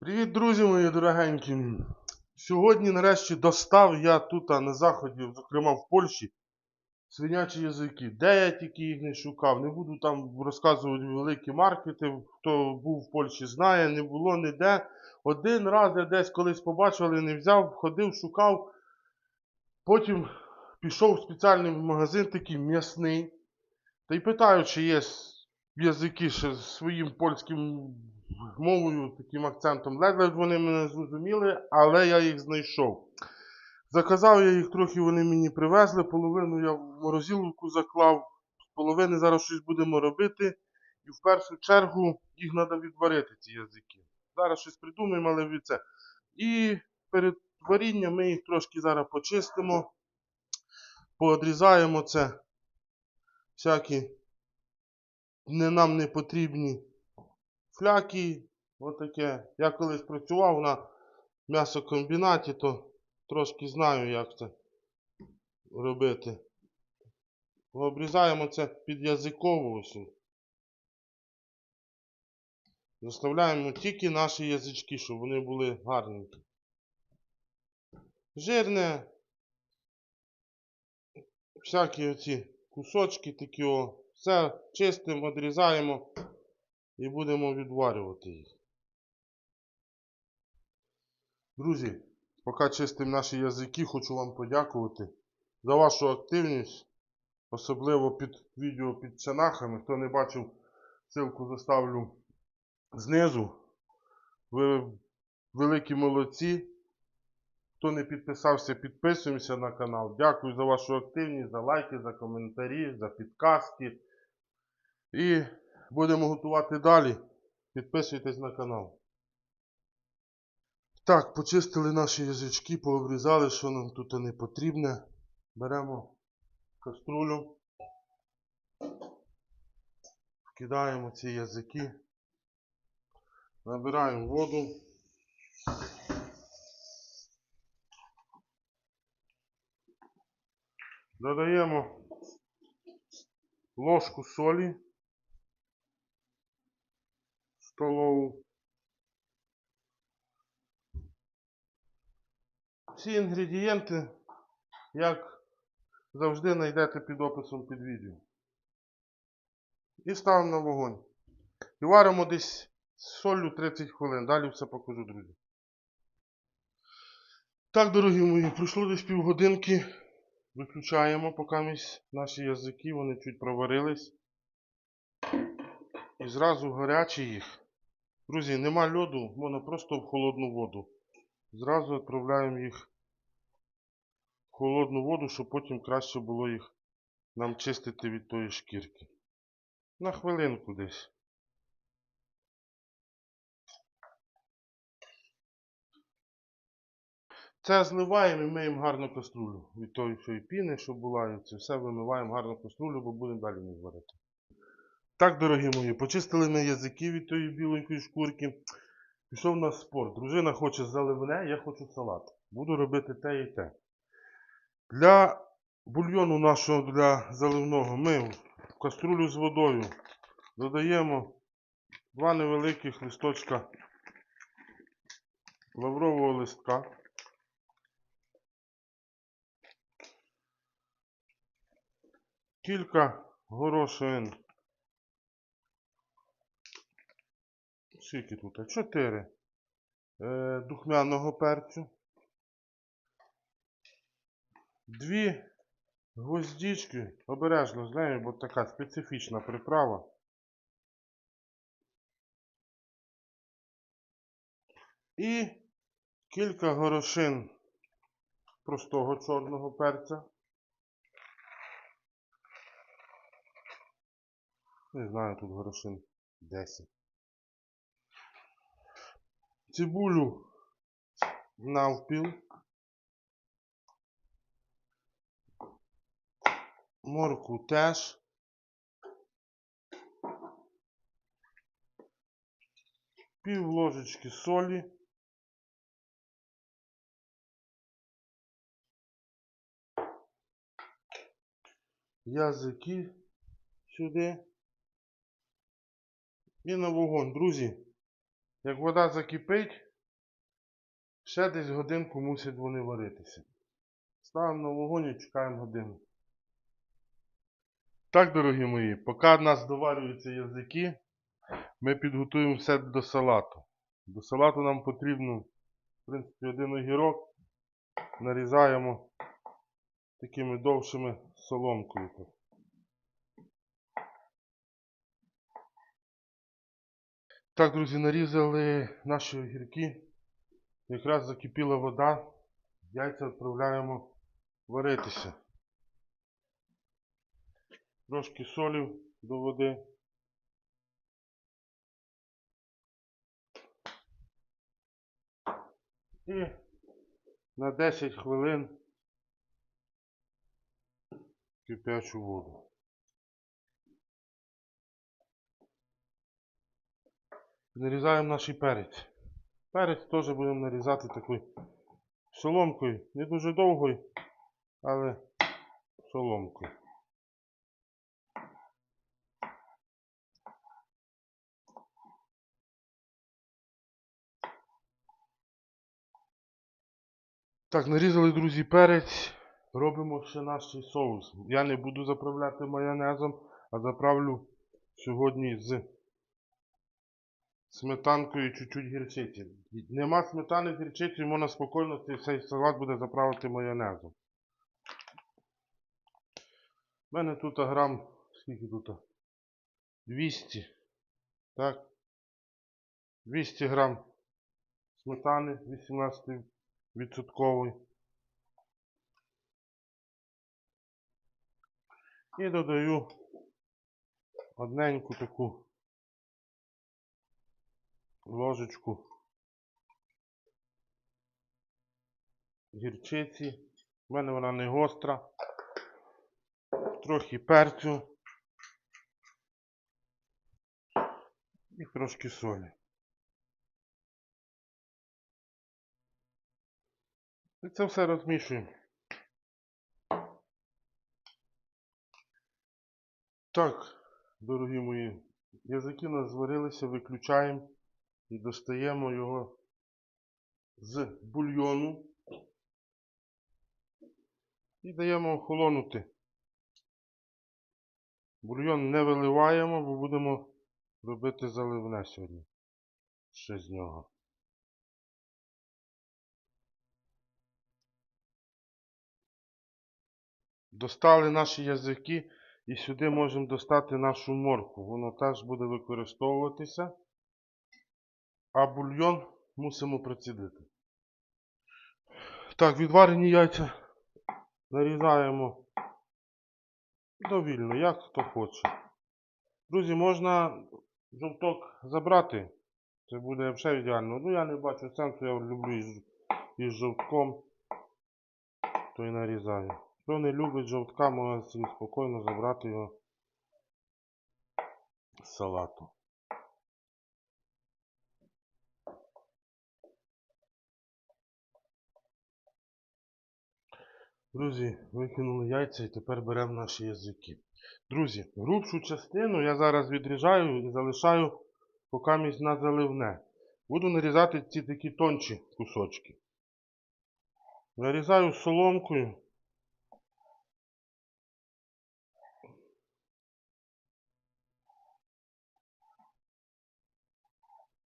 Привіт, друзі мої дорогенькі. Сьогодні нарешті достав я тут на заході, зокрема в Польщі, свинячі язики. Де я тільки їх не шукав. Не буду там розказувати великі маркети. Хто був в Польщі, знає, не було ніде. Один раз я десь колись побачив, але не взяв, ходив, шукав. Потім пішов в спеціальний магазин такий м'ясний. Та й питаю, чи є язики ще з своїм польським мовою, таким акцентом. Ледве вони мене зрозуміли, але я їх знайшов. Заказав я їх трохи, вони мені привезли, половину я в морозилку заклав, з половини зараз щось будемо робити. І в першу чергу їх треба відварити, ці язики. Зараз щось придумаємо, але від це. І перед варінням ми їх трошки зараз почистимо, поодрізаємо це всякі не нам не потрібні фляки. Отаке. Я колись працював на м'ясокомбінаті, то трошки знаю, як це робити. Обрізаємо це під язикову ось. Заставляємо тільки наші язички, щоб вони були гарненькі. Жирне. Всякі оці кусочки такі о. Все чистимо, відрізаємо і будемо відварювати їх. Друзі, поки чистимо наші язики, хочу вам подякувати за вашу активність, особливо під відео під чанахами. Хто не бачив, ссылку заставлю знизу. Ви великі молодці. Хто не підписався, підписуємося на канал. Дякую за вашу активність, за лайки, за коментарі, за підказки. І будемо готувати далі. Підписуйтесь на канал. Так, почистили наші язички, пообрізали, що нам тут не потрібне. Беремо каструлю, вкидаємо ці язики, набираємо воду. Додаємо ложку солі столову. Всі інгредієнти, як завжди, знайдете під описом під відео. І ставимо на вогонь. І варимо десь з солью 30 хвилин. Далі все покажу, друзі. Так, дорогі мої, пройшло десь півгодинки. Виключаємо поки наші язики, вони чуть проварились. І зразу гарячі їх. Друзі, нема льоду, можна просто в холодну воду. Зразу відправляємо їх в холодну воду, щоб потім краще було їх нам чистити від тої шкірки. На хвилинку десь. Це зливаємо і миємо гарно каструлю. Від тої піни, що була, і це все вимиваємо гарно каструлю, бо будемо далі не варити. Так, дорогі мої, почистили ми язики від тої біленької шкурки. Пішов на спорт. Дружина хоче заливне, я хочу салат. Буду робити те і те. Для бульйону нашого для заливного ми в каструлю з водою додаємо два невеликих листочка лаврового листка. Кілька горошин. Скільки тут? Чотири. Е, духмяного перцю. Дві гвоздички. Обережно з нею, бо така специфічна приправа. І кілька горошин простого чорного перця. Не знаю, тут горошин 10. Цибулю навпіл. Морку теж. Пів ложечки солі. Язики сюди. І на вогонь, друзі. Як вода закипить, Ще десь годинку мусять вони варитися. Ставимо на вогонь і чекаємо годину. Так, дорогі мої, поки в нас доварюються язики, ми підготуємо все до салату. До салату нам потрібно, в принципі, один огірок. Нарізаємо такими довшими соломкою. Так. Друзі, нарізали наші огірки. Якраз закипіла вода. Яйця відправляємо варитися. Трошки солі до води. І на 10 хвилин кипячу воду. Нарізаємо наш перець. Перець теж будемо нарізати такою соломкою. Не дуже довгою, але соломкою. Так, нарізали, друзі, перець. Робимо ще наш соус. Я не буду заправляти майонезом, а заправлю сьогодні з сметанкою чуть-чуть гірчиці. Нема сметани з гірчицею, можна спокійно цей салат буде заправити майонезом. У мене тут грам, скільки тут? 200. Так. 200 грам сметани 18 відсоткової. І додаю одненьку таку ложечку гірчиці. У мене вона не гостра. Трохи перцю. І трошки солі. І це все розмішуємо. Так, дорогі мої, язики у нас зварилися, виключаємо і достаємо його з бульйону і даємо охолонути. Бульйон не виливаємо, бо будемо робити заливне сьогодні. Ще з нього. Достали наші язики і сюди можемо достати нашу морку. Воно теж буде використовуватися. А бульйон мусимо процідити. Так, відварені яйця нарізаємо довільно, як хто хоче. Друзі, можна жовток забрати. Це буде взагалі ідеально. Ну я не бачу сенсу, я люблю із, із жовтком, то і нарізаю. Хто не любить жовтка, собі спокійно забрати його з салату. Друзі, викинули яйця і тепер беремо наші язики. Друзі, грубшу частину я зараз відрізаю і залишаю покамість на заливне. Буду нарізати ці такі тонші кусочки. Нарізаю соломкою.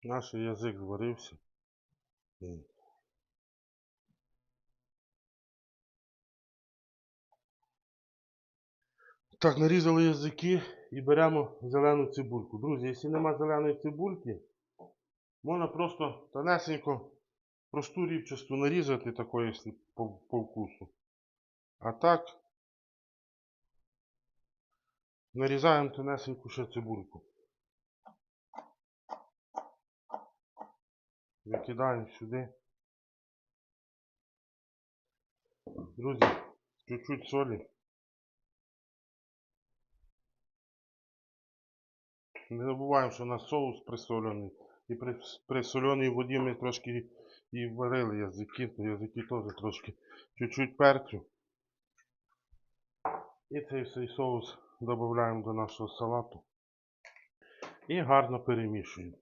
Наш язик зварився. Так, нарізали язики і беремо зелену цибульку. Друзі, якщо нема зеленої цибульки, можна просто тонесенько просту рівчасту нарізати такої, якщо по, по вкусу. А так нарізаємо тонесеньку ще цибульку. Викидаємо сюди. Друзі, чуть-чуть солі. Не забуваємо, що у нас соус присолений. І при, при соленій воді ми трошки і варили язики, язики теж трошки чуть-чуть перцю. І цей всей соус додаємо до нашого салату. І гарно перемішуємо.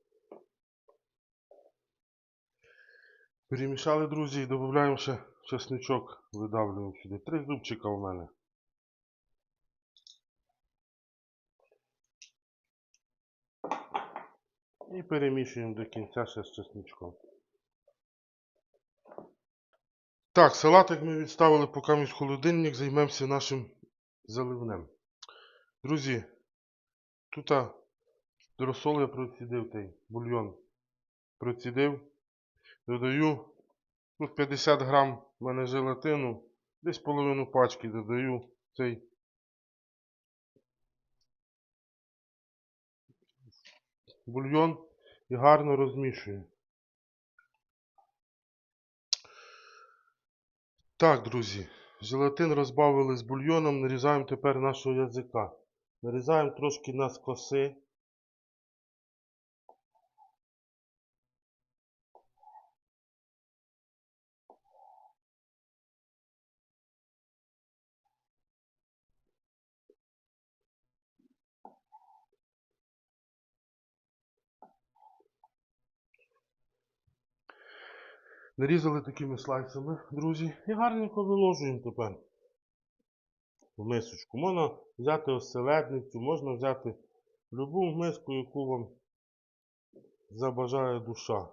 Перемішали, друзі, і додаємо ще чесничок, видавлюємо сюди. Три зубчика у мене. І перемішуємо до кінця ще з чесничком. Так, салатик ми відставили поки між холодильник, займемося нашим заливнем. Друзі, тут розсол я процідив той бульйон. Процідив. Додаю тут 50 грам мене желатину, десь половину пачки додаю цей бульйон і гарно розмішую. Так, друзі, желатин розбавили з бульйоном, нарізаємо тепер нашого язика. Нарізаємо трошки на скоси. Нарізали такими слайсами, друзі, і гарненько виложуємо тепер в мисочку. Можна взяти оселедницю, можна взяти любу миску, яку вам забажає душа.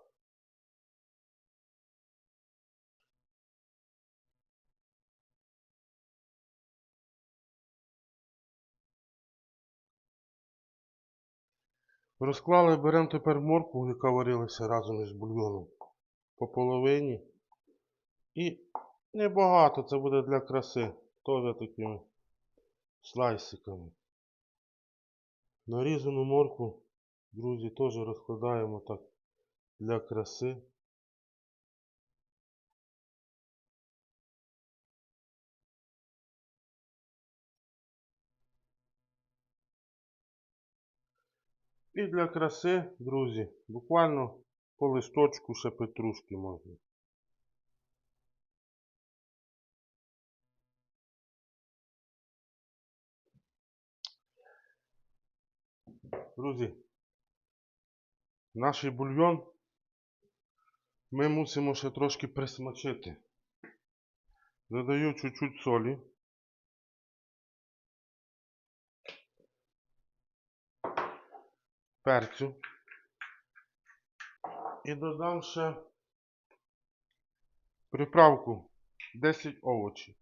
Розклали, беремо тепер моркву, яка варилася разом із бульйоном по половині. І небагато, це буде для краси. Теж такими слайсиками. Нарізану моркву, друзі, теж розкладаємо так для краси. І для краси, друзі, буквально по листочку ще петрушки можна. Друзі, наш бульйон ми мусимо ще трошки присмачити. Додаю чуть-чуть солі. Перцю. І додам ще приправку 10 овочів.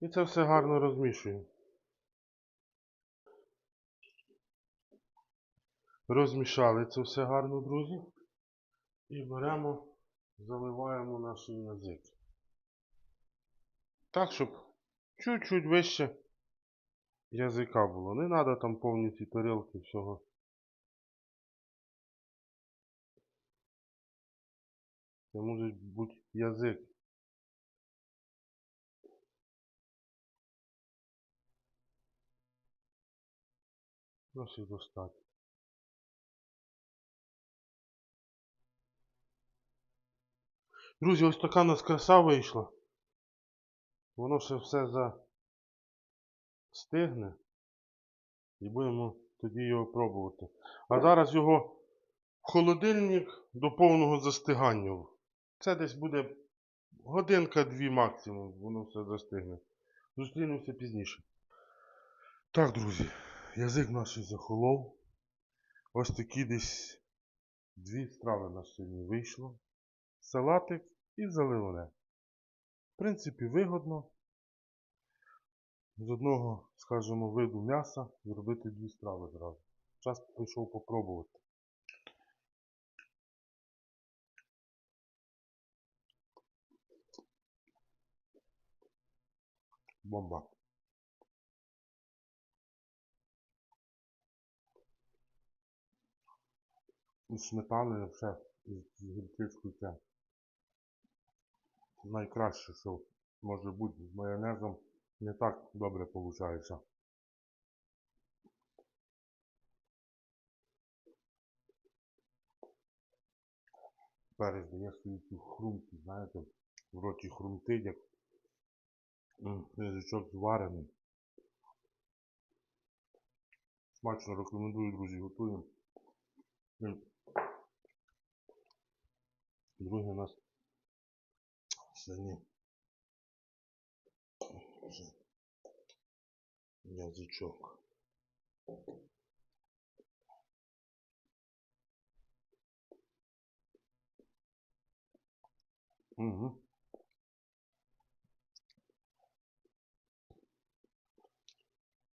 І це все гарно розмішую. Розмішали це все гарно, друзі. І беремо, заливаємо наш язик. Так, щоб чуть-чуть вище язика було. Не треба там повні ці тарілки всього. Це може бути язик. Ось і достатньо. Друзі, ось така у нас краса вийшла. Воно ще все застигне. І будемо тоді його пробувати. А зараз його в холодильник до повного застигання. Це десь буде годинка-дві максимум, воно все застигне. Зустрінемося пізніше. Так, друзі, язик наш захолов. Ось такі десь дві страви на сьогодні вийшло. Салатик і заливане. В принципі, вигодно. З одного, скажімо, виду м'яса зробити дві страви зразу. Час прийшов попробувати. Бомба. І сметаною все з гірчичкою це. Найкраще, що може бути з майонезом, не так добре виходить. Перець дає свої ці хрумки, знаєте, в роті хрумтить, як язичок зварений. Смачно рекомендую, друзі, готуємо. І Друге у нас сьогодні язичок. Угу.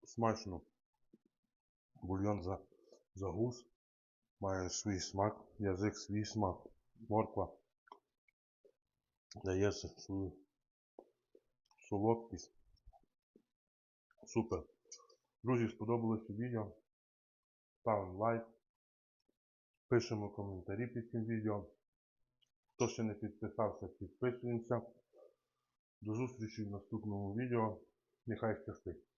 Смачно. Бульйон за, загус. Має свій смак, язик свій смак. Морква дає свою солодкість. Супер. Друзі, сподобалося відео. Ставимо лайк. Пишемо коментарі під цим відео. Хто ще не підписався, підписуємося. До зустрічі в наступному відео. Нехай щастить.